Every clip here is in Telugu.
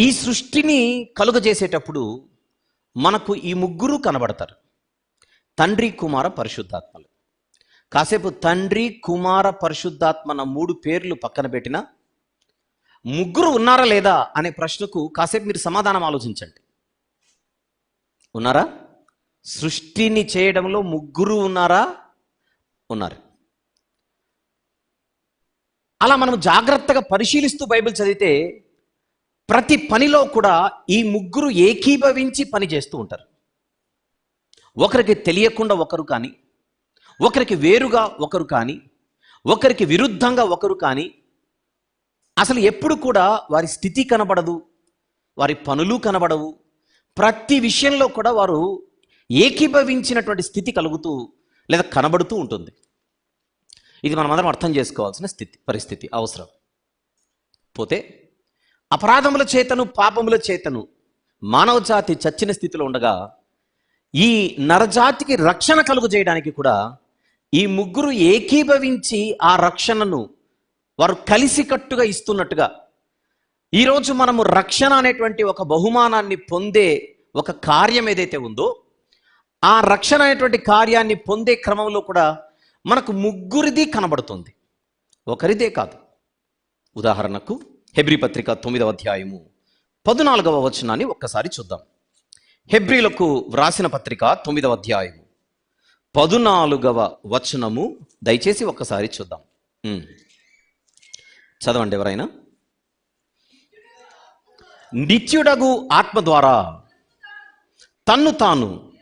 ఈ సృష్టిని కలుగజేసేటప్పుడు మనకు ఈ ముగ్గురు కనబడతారు. తండ్రి కుమార పరిశుద్ధాత్మలు. కాసేపు తండ్రి కుమార పరిశుద్ధాత్మ అన్న మూడు పేర్లు పక్కన పెట్టిన ముగ్గురు ఉన్నారా లేదా అనే ప్రశ్నకు కాసేపు మీరు సమాధానం ఆలోచించండి. ఉన్నారా? సృష్టిని చేయడంలో ముగ్గురు ఉన్నారా? ఉన్నారు. అలా మనం జాగ్రత్తగా పరిశీలిస్తూ బైబిల్ చదివితే ప్రతి పనిలో కూడా ఈ ముగ్గురు ఏకీభవించి పని చేస్తూ ఉంటారు. ఒకరికి తెలియకుండా ఒకరు కానీ ఒకరికి వేరుగా ఒకరు కానీ ఒకరికి విరుద్ధంగా ఒకరు కానీ అసలు ఎప్పుడు కూడా వారి స్థితి కనబడదు వారి పనులు కనబడవు. ప్రతి విషయంలో కూడా వారు ఏకీభవించినటువంటి స్థితి కలుగుతూ లేదా కనబడుతూ ఉంటుంది. ఇది మనమందరం అర్థం చేసుకోవాల్సిన స్థితి పరిస్థితి అవసరం. పోతే అపరాధముల చేతను పాపముల చేతను మానవ జాతి చచ్చిన స్థితిలో ఉండగా ఈ నరజాతికి రక్షణ కలుగు చేయడానికి కూడా ఈ ముగ్గురు ఏకీభవించి ఆ రక్షణను వారు కలిసికట్టుగా ఇస్తున్నట్టుగా ఈరోజు మనము రక్షణ అనేటువంటి ఒక బహుమానాన్ని పొందే ఒక కార్యం ఏదైతే ఉందో ఆ రక్షణ అనేటువంటి కార్యాన్ని పొందే క్రమంలో కూడా మనకు ముగ్గురిది కనబడుతుంది. ఒకరిదే కాదు. ఉదాహరణకు హెబ్రి పత్రిక తొమ్మిదవ అధ్యాయము పద్నాలుగవ వచనాన్ని ఒక్కసారి చూద్దాం. హెబ్రిలకు వ్రాసిన పత్రిక తొమ్మిదవ అధ్యాయము పదునాలుగవ వచనము దయచేసి ఒక్కసారి చూద్దాం. చదవండి ఎవరైనా. నిత్యుడగు ఆత్మ ద్వారా తన్ను తాను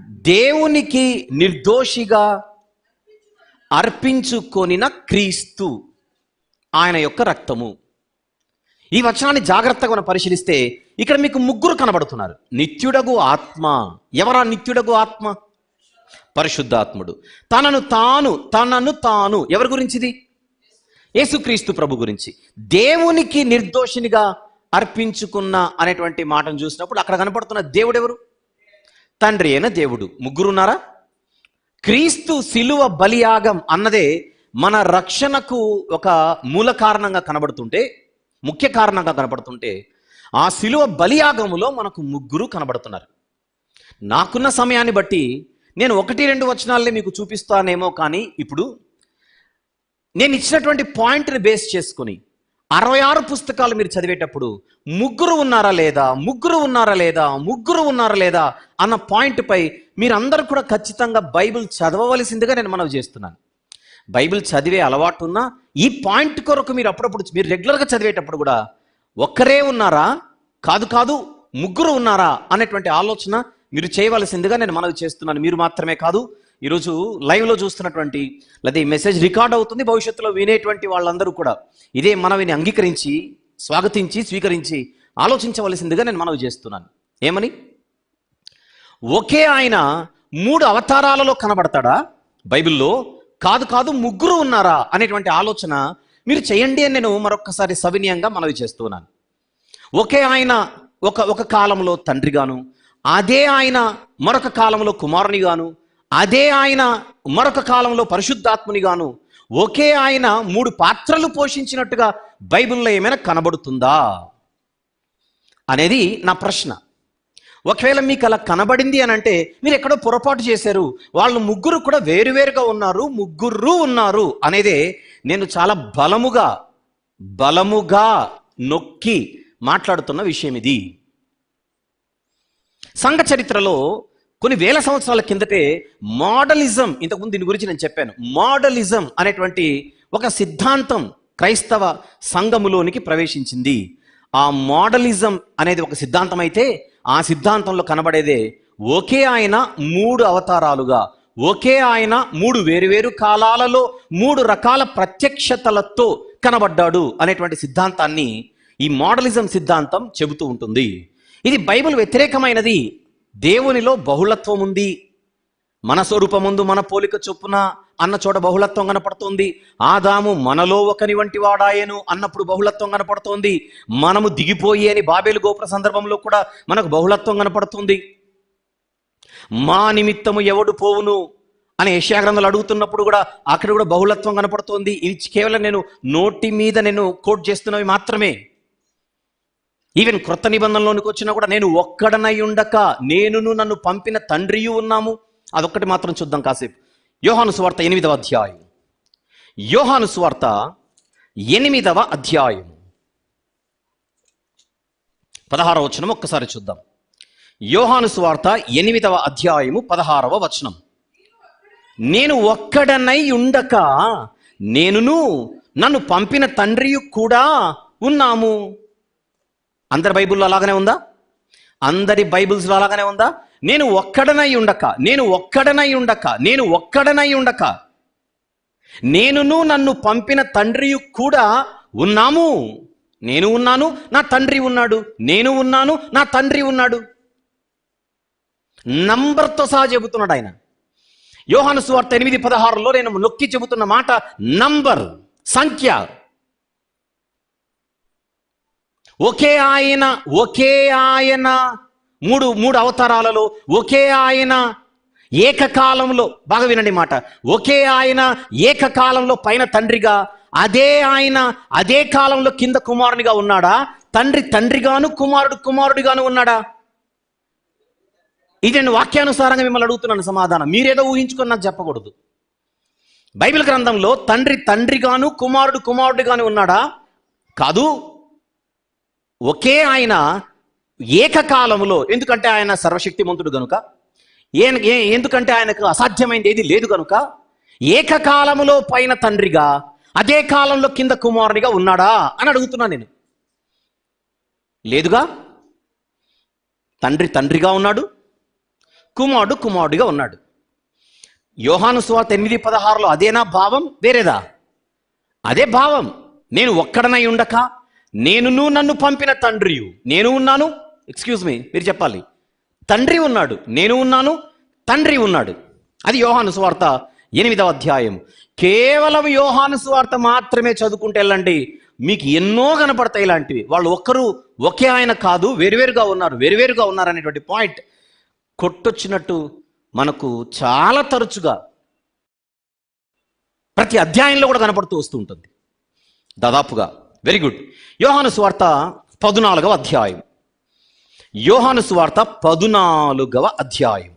దేవునికి నిర్దోషిగా అర్పించుకొనిన క్రీస్తు ఆయన యొక్క రక్తము. ఈ వచనాన్ని జాగ్రత్తగా మనం పరిశీలిస్తే ఇక్కడ మీకు ముగ్గురు కనబడుతున్నారు. నిత్యుడగు ఆత్మ. ఎవరా నిత్యుడగు ఆత్మ? పరిశుద్ధాత్ముడు. తనను తాను తనను తాను. ఎవరి గురించిది? యేసుక్రీస్తు ప్రభు గురించి. దేవునికి నిర్దోషినిగా అర్పించుకున్న అనేటువంటి మాటను చూసినప్పుడు అక్కడ కనపడుతున్న దేవుడు ఎవరు తండ్రి అయిన దేవుడు. ముగ్గురున్నారా? క్రీస్తు శిలువ బలియాగం అన్నదే మన రక్షణకు ఒక మూల కారణంగా కనబడుతుంటే ముఖ్య కారణంగా కనబడుతుంటే ఆ శిలువ బలియాగములో మనకు ముగ్గురు కనబడుతున్నారు. నాకున్న సమయాన్ని బట్టి నేను ఒకటి రెండు వచనాలే మీకు చూపిస్తానేమో కానీ ఇప్పుడు నేను ఇచ్చినటువంటి పాయింట్ని బేస్ చేసుకుని అరవై ఆరు పుస్తకాలు మీరు చదివేటప్పుడు ముగ్గురు ఉన్నారా లేదా ముగ్గురు ఉన్నారా లేదా ముగ్గురు ఉన్నారా లేదా అన్న పాయింట్పై మీరందరూ కూడా ఖచ్చితంగా బైబిల్ చదవవలసిందిగా నేను మనవి చేస్తున్నాను. బైబిల్ చదివే అలవాటు ఉన్నా ఈ పాయింట్ కొరకు మీరు అప్పుడప్పుడు మీరు రెగ్యులర్గా చదివేటప్పుడు కూడా ఒక్కరే ఉన్నారా? కాదు కాదు ముగ్గురు ఉన్నారా? అనేటువంటి ఆలోచన మీరు చేయవలసిందిగా నేను మనవి చేస్తున్నాను. మీరు మాత్రమే కాదు ఈరోజు లైవ్లో చూస్తున్నటువంటి లేదా ఈ మెసేజ్ రికార్డ్ అవుతుంది భవిష్యత్తులో వినేటువంటి వాళ్ళందరూ కూడా ఇదే మనవిని అంగీకరించి స్వాగతించి స్వీకరించి ఆలోచించవలసిందిగా నేను మనవి చేస్తున్నాను. ఏమని? ఒకే ఆయన మూడు అవతారాలలో కనబడతాడా? బైబిల్లో కాదు కాదు ముగ్గురు ఉన్నారా అనేటువంటి ఆలోచన మీరు చేయండి అని నేను మరొకసారి సవినీయంగా మనవి చేస్తున్నాను ఒకే ఆయన ఒక ఒక కాలంలో తండ్రిగాను అదే ఆయన మరొక కాలంలో కుమారునిగాను అదే ఆయన మరొక కాలంలో పరిశుద్ధాత్మునిగాను ఒకే ఆయన మూడు పాత్రలు పోషించినట్టుగా బైబిల్లో ఏమైనా కనబడుతుందా? అనేది నా ప్రశ్న. ఒకవేళ మీకు అలా కనబడింది అని అంటే మీరు ఎక్కడో పొరపాటు చేశారు వాళ్ళు ముగ్గురు కూడా వేరువేరుగా ఉన్నారు ముగ్గురు ఉన్నారు అనేదే నేను చాలా బలముగా బలముగా నొక్కి మాట్లాడుతున్న విషయం ఇది. సంఘ చరిత్రలో కొన్ని వేల సంవత్సరాల కిందటే మోడలిజం ఇంతకుముందు దీని గురించి నేను చెప్పాను మోడలిజం అనేటువంటి ఒక సిద్ధాంతం క్రైస్తవ సంఘములోనికి ప్రవేశించింది. ఆ మోడలిజం అనేది ఒక సిద్ధాంతం అయితే ఆ సిద్ధాంతంలో కనబడేదే ఒకే ఆయన మూడు అవతారాలుగా ఒకే ఆయన మూడు వేరువేరు కాలాలలో మూడు రకాల ప్రత్యక్షతలతో కనబడ్డాడు అనేటువంటి సిద్ధాంతాన్ని ఈ మోడలిజం సిద్ధాంతం చెబుతూ ఉంటుంది. ఇది బైబిల్ వ్యతిరేకమైనది. దేవునిలో బహుళత్వం ఉంది. మన స్వరూపముందు మన పోలిక చొప్పున అన్న చోట బహుళత్వం కనపడుతోంది. ఆదాము మనలో ఒకని వంటి వాడాయను అన్నప్పుడు బహుళత్వం కనపడుతోంది. మనము దిగిపోయి అని బాబేలు గోపుర సందర్భంలో కూడా మనకు బహుళత్వం కనపడుతుంది. మా నిమిత్తము ఎవడు పోవును అని యశాగ్రంథాలు అడుగుతున్నప్పుడు కూడా అక్కడ కూడా బహుళత్వం కనపడుతోంది. ఇది కేవలం నేను నోటి మీద నేను కోట్ చేస్తున్నవి మాత్రమే. ఈవెన్ క్రొత్త నిబంధనలోనికి వచ్చినా కూడా నేను ఒక్కడనై ఉండక నేనును నన్ను పంపిన తండ్రియు ఉన్నాము. అదొక్కటి మాత్రం చూద్దాం కాసేపు. యోహాను సువార్త ఎనిమిదవ అధ్యాయం. యోహాను సువార్త ఎనిమిదవ అధ్యాయం. పదహారవ వచనం ఒక్కసారి చూద్దాం. యోహాను సువార్త ఎనిమిదవ అధ్యాయము పదహారవ వచనం. నేను ఒక్కడనై ఉండక నేనును నన్ను పంపిన తండ్రి కూడా ఉన్నాము. అందరి బైబిల్లో అలాగనే ఉందా? అందరి బైబిల్స్లో అలాగనే ఉందా? నేను ఒక్కడనై ఉండక నేను ఒక్కడనై ఉండక నేను ఒక్కడనై ఉండక. నేనును నన్ను పంపిన తండ్రి కూడా ఉన్నాము. నేను ఉన్నాను నా తండ్రి ఉన్నాడు. నేను ఉన్నాను నా తండ్రి ఉన్నాడు. నంబర్తో సహా చెబుతున్నాడు ఆయన. యోహాను సువార్త ఎనిమిది పదహారులో నేను నొక్కి చెబుతున్న మాట నంబర్ సంఖ్య. ఒకే ఆయన ఒకే ఆయన. మూడు మూడు అవతారాలలో ఒకే ఆయన ఏకకాలంలో బాగా వినండి మాట. ఒకే ఆయన ఏకకాలంలో పైన తండ్రిగా అదే ఆయన అదే కాలంలో కింద కుమారునిగా ఉన్నాడా? తండ్రి తండ్రిగాను కుమారుడు కుమారుడిగాను ఉన్నాడా? ఇది నేను వాక్యానుసారంగా మిమ్మల్ని అడుగుతున్నాను సమాధానం. మీరేదో ఊహించుకొని నాకు చెప్పకూడదు. బైబిల్ గ్రంథంలో తండ్రి తండ్రిగాను కుమారుడు కుమారుడిగాను ఉన్నాడా? కాదు. ఒకే ఆయన ఏకకాలములో ఎందుకంటే ఆయన సర్వశక్తిమంతుడు గనుక? ఏ- ఎందుకంటే ఆయనకు అసాధ్యమైనది ఏది లేదు గనుక? ఏకకాలములో పైన తండ్రిగా అదే కాలంలో కింద కుమారునిగా ఉన్నాడా అని అడుగుతున్నా నేను. లేదుగా? తండ్రి తండ్రిగా ఉన్నాడు కుమారుడు కుమారుడిగా ఉన్నాడు. యోహాను స్వార్త ఎనిమిది పదహారులో అదేనా భావం వేరేదా? అదే భావం. నేను ఒక్కడనై ఉండక నేనును నన్ను పంపిన తండ్రియు నేను ఉన్నాను ఎక్స్క్యూజ్ మీ మీరు చెప్పాలి. తండ్రి ఉన్నాడు నేను ఉన్నాను తండ్రి ఉన్నాడు. అది యోహాను సువార్త ఎనిమిదవ అధ్యాయం కేవలం యోహాను సువార్త మాత్రమే చదువుకుంటే వెళ్ళండి మీకు ఎన్నో కనపడతాయి ఇలాంటివి. వాళ్ళు ఒక్కరు ఒకే ఆయన కాదు వేరువేరుగా ఉన్నారు వేరువేరుగా ఉన్నారు అనేటువంటి పాయింట్ కొట్టొచ్చినట్టు మనకు చాలా తరచుగా ప్రతి అధ్యాయంలో కూడా కనపడుతూ వస్తూ ఉంటుంది. దాదాపుగా వెరీ గుడ్ యోహాను సువార్త పదునాలుగవ అధ్యాయం. యోహాను సువార్త పదునాలుగవ అధ్యాయం.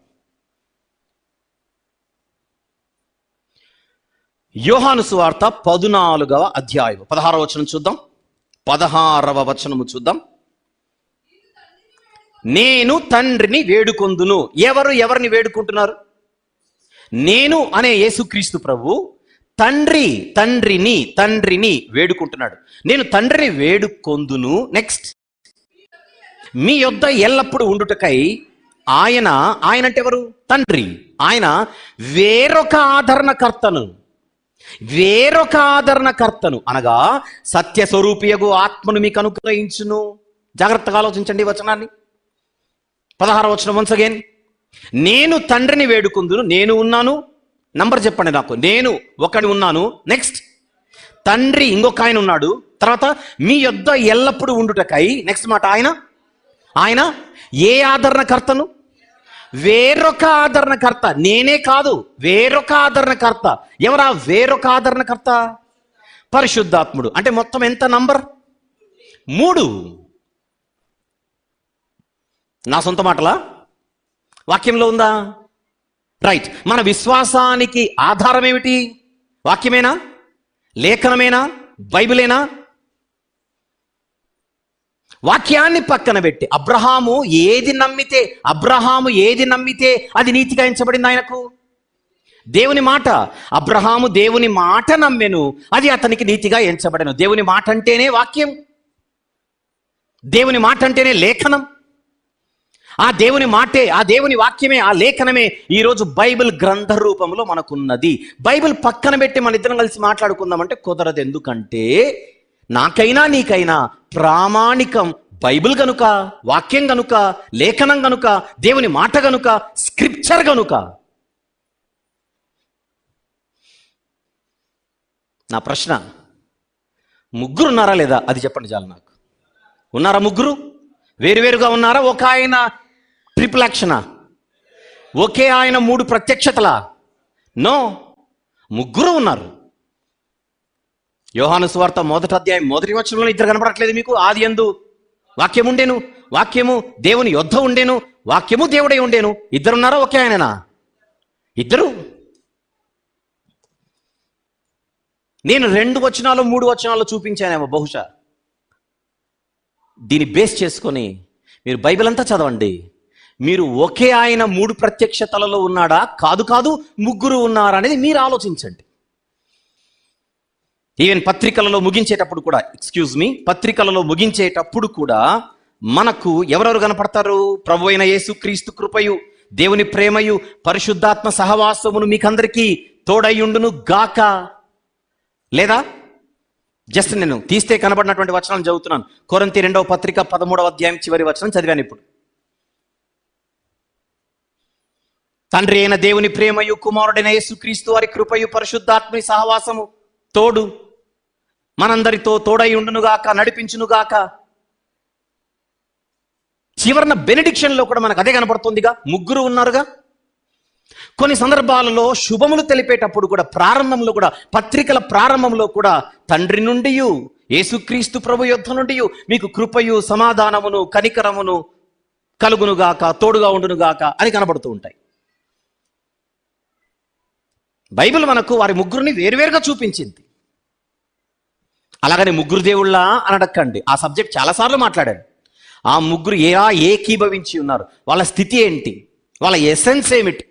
యోహాను సువార్త పదునాలుగవ అధ్యాయం. పదహారవ వచనం చూద్దాం. పదహారవ వచనము చూద్దాం. నేను తండ్రిని వేడుకొందును. ఎవరు ఎవరిని వేడుకుంటున్నారు? నేను అనే యేసుక్రీస్తు ప్రభు తండ్రి తండ్రిని తండ్రిని వేడుకుంటున్నాడు. నేను తండ్రిని వేడుకొందును. నెక్స్ట్. మీ యొద్ద ఎల్లప్పుడూ ఉండుటకై ఆయన ఆయన అంటే ఎవరు? తండ్రి. ఆయన వేరొక ఆదరణకర్తను. వేరొక ఆదరణకర్తను. అనగా సత్య స్వరూపియగు ఆత్మను మీకు అనుగ్రహించును. జాగ్రత్తగా ఆలోచించండి వచనాన్ని. పదహార వచనం వన్స్ అగైన్ నేను తండ్రిని వేడుకుందును నేను ఉన్నాను. నంబర్ చెప్పండి నాకు. నేను ఒకటి ఉన్నాను. నెక్స్ట్ తండ్రి ఇంకొక ఆయన ఉన్నాడు. తర్వాత మీ యొద్ద ఎల్లప్పుడూ ఉండుటకై నెక్స్ట్ మాట ఆయన ఆయన ఏ ఆదరణకర్తను? వేరొక ఆదరణకర్త. నేనే కాదు వేరొక ఆదరణకర్త. ఎవరా? వేరొక ఆదరణకర్త. పరిశుద్ధాత్ముడు. అంటే మొత్తం ఎంత నంబర్? మూడు. నా సొంత మాటలా? వాక్యంలో ఉందా? రైట్. మన విశ్వాసానికి ఆధారం ఏమిటి వాక్యమేనా? లేఖనమేనా? బైబిలేనా? వాక్యాన్ని పక్కన పెట్టి అబ్రహాము ఏది నమ్మితే అబ్రహాము ఏది నమ్మితే అది నీతిగా ఎంచబడింది ఆయనకు? దేవుని మాట అబ్రహాము దేవుని మాట నమ్మెను అది అతనికి నీతిగా ఎంచబడను. దేవుని మాట అంటేనే వాక్యం. దేవుని మాట అంటేనే లేఖనం. ఆ దేవుని మాటే ఆ దేవుని వాక్యమే ఆ లేఖనమే ఈరోజు బైబిల్ గ్రంథ రూపంలో మనకున్నది. బైబిల్ పక్కన పెట్టి మన ఇద్దరం కలిసి మాట్లాడుకుందామంటే కుదరదు. ఎందుకంటే నాకైనా నీకైనా ప్రామాణికం. బైబిల్ గనుక వాక్యం గనుక లేఖనం గనుక దేవుని మాట గనుక స్క్రిప్చర్ గనుక. నా ప్రశ్న ముగ్గురు ఉన్నారా లేదా? అది చెప్పండి చాలు నాకు. ఉన్నారా ముగ్గురు? వేరువేరుగా ఉన్నారా? ఒక ఆయన ట్రిపుల్ యాక్షనా? ఒకే ఆయన మూడు ప్రత్యక్షతలా? నో ముగ్గురు ఉన్నారు. యోహాను సువార్త మొదటి అధ్యాయం మొదటి వచనంలో ఇద్దరు కనపడట్లేదు మీకు? ఆది ఎందు వాక్యం ఉండేను వాక్యము దేవుని యొద్ధ ఉండేను వాక్యము దేవుడే ఉండేను. ఇద్దరున్నారా ఒకే ఆయననా? ఇద్దరు. నేను రెండు వచనాలు మూడు వచనాలు చూపించానేమో బహుశా. దీన్ని బేస్ చేసుకొని మీరు బైబిల్ అంతా చదవండి. మీరు ఒకే ఆయన మూడు ప్రత్యక్షతలలో ఉన్నాడా? కాదు కాదు ముగ్గురు ఉన్నారా అనేది మీరు ఆలోచించండి. ఈవెన్ పత్రికలలో ముగించేటప్పుడు కూడా ఎక్స్క్యూజ్ మీ పత్రికలలో ముగించేటప్పుడు కూడా మనకు ఎవరెవరు కనపడతారు? ప్రభు అయిన యేసు క్రీస్తు కృపయు దేవుని ప్రేమయు పరిశుద్ధాత్మ సహవాసమును మీకందరికీ తోడయ్యుండును గాక. లేదా? జస్ట్ నేను తీస్తే కనబడినటువంటి వచనాలు చదువుతున్నాను. కొరంతి రెండవ పత్రిక పదమూడవ అధ్యాయం చివరి వచనం చదివాను ఇప్పుడు. తండ్రి అయిన దేవుని ప్రేమయు కుమారుడైన యేసుక్రీస్తు వారి కృపయు పరిశుద్ధాత్మ సహవాసము తోడు. మనందరితో తోడై ఉండునుగాక నడిపించునుగాక. చివరన బెనిడిక్షన్లో కూడా మనకు అదే కనపడుతుందిగా. ముగ్గురు ఉన్నారుగా. కొన్ని సందర్భాలలో శుభములు తెలిపేటప్పుడు కూడా ప్రారంభంలో కూడా పత్రికల ప్రారంభంలో కూడా తండ్రి నుండి యేసుక్రీస్తు ప్రభు యుద్ధ నుండి మీకు కృపయు సమాధానమును కనికరమును కలుగునుగాక తోడుగా ఉండునుగాక అని కనబడుతూ ఉంటాయి. బైబిల్ మనకు వారి ముగ్గురిని వేరువేరుగా చూపించింది. అలాగని ముగ్గురు దేవుళ్ళ అని ఆ సబ్జెక్ట్ చాలాసార్లు మాట్లాడాను. ఆ ముగ్గురు ఎలా ఏకీభవించి ఉన్నారు? వాళ్ళ స్థితి ఏంటి? వాళ్ళ ఎసెన్స్ ఏమిటి?